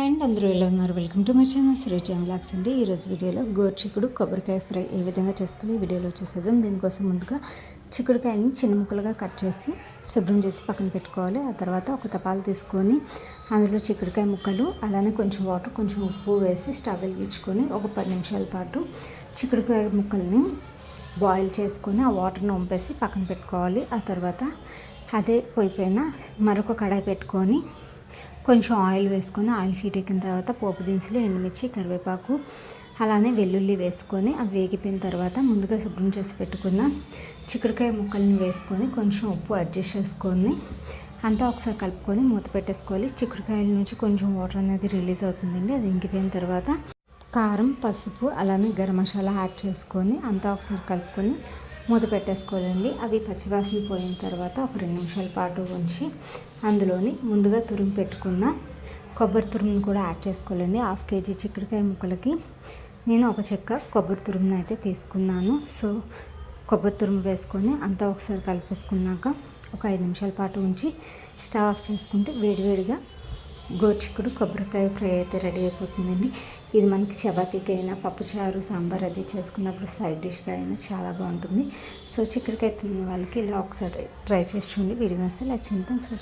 And అందరూ ఎలా ఉన్నారు? Welcome to my channel Srijam blogs అండి. ఈరోజు వీడియోలో గోరుచిక్కుడు కొబ్బరికాయ ఫ్రై ఏ విధంగా చేసుకోవాలి ఈ వీడియోలో చూసేద్దాం. దీనికోసం ముందుగా చిక్కుడుకాయని చిన్న ముక్కలుగా కట్ చేసి శుభ్రం చేసి పక్కన పెట్టుకోవాలి. ఆ తర్వాత ఒక తపాలు తీసుకొని అందులో చిక్కుడుకాయ ముక్కలు అలానే కొంచెం వాటర్ కొంచెం ఉప్పు వేసి స్టవ్ వెలిగించుకొని ఒక పది నిమిషాల పాటు చిక్కుడుకాయ ముక్కల్ని బాయిల్ చేసుకొని ఆ వాటర్ని వంపేసి పక్కన పెట్టుకోవాలి. ఆ తర్వాత అదే పోయిపోయిన మరొక కడాయి పెట్టుకొని కొంచెం ఆయిల్ వేసుకొని ఆయిల్ హీట్ ఎక్కిన తర్వాత పోపు దినుసులు ఎండుమిర్చి కరివేపాకు అలానే వెల్లుల్లి వేసుకొని అవి వేగిపోయిన తర్వాత ముందుగా శుభ్రం చేసి పెట్టుకున్న చిక్కుడుకాయ ముక్కల్ని వేసుకొని కొంచెం ఉప్పు అడ్జస్ట్ చేసుకొని అంతా ఒకసారి కలుపుకొని మూత పెట్టేసుకోవాలి. చిక్కుడుకాయల నుంచి కొంచెం వాటర్ అనేది రిలీజ్ అవుతుందండి. అది ఇంకిపోయిన తర్వాత కారం పసుపు అలానే గరం మసాలా యాడ్ చేసుకొని అంతా ఒకసారి కలుపుకొని మూత పెట్టేసుకోవాలండి. అవి పచ్చివాసన పోయిన తర్వాత ఒక రెండు నిమిషాల పాటు ఉంచి అందులోని ముందుగా తురుము పెట్టుకున్న కొబ్బరి తురుమును కూడా యాడ్ చేసుకోవాలండి. హాఫ్ కేజీ చిక్కుడుకాయ ముక్కలకి నేను ఒక చెక్క కొబ్బరి తురుమును అయితే తీసుకున్నాను. సో కొబ్బరి తురుము వేసుకొని అంతా ఒకసారి కలిపేసుకున్నాక ఒక ఐదు నిమిషాల పాటు ఉంచి స్టవ్ ఆఫ్ చేసుకుంటే వేడివేడిగా గోర్చిక్కుడు కొబ్బరికాయ ఫ్రై అయితే రెడీ అయిపోతుందండి. ఇది మనకి చపాతీకి అయినా పప్పుచారు సాంబార్ అది చేసుకున్నప్పుడు సైడ్ డిష్గా అయినా చాలా బాగుంటుంది. సో చిక్కడికాయ తిన్న వాళ్ళకి ఇలా ఒకసారి ట్రై చేసి చూడండి. వీడియో వస్తే లైక్ చేయండి. సో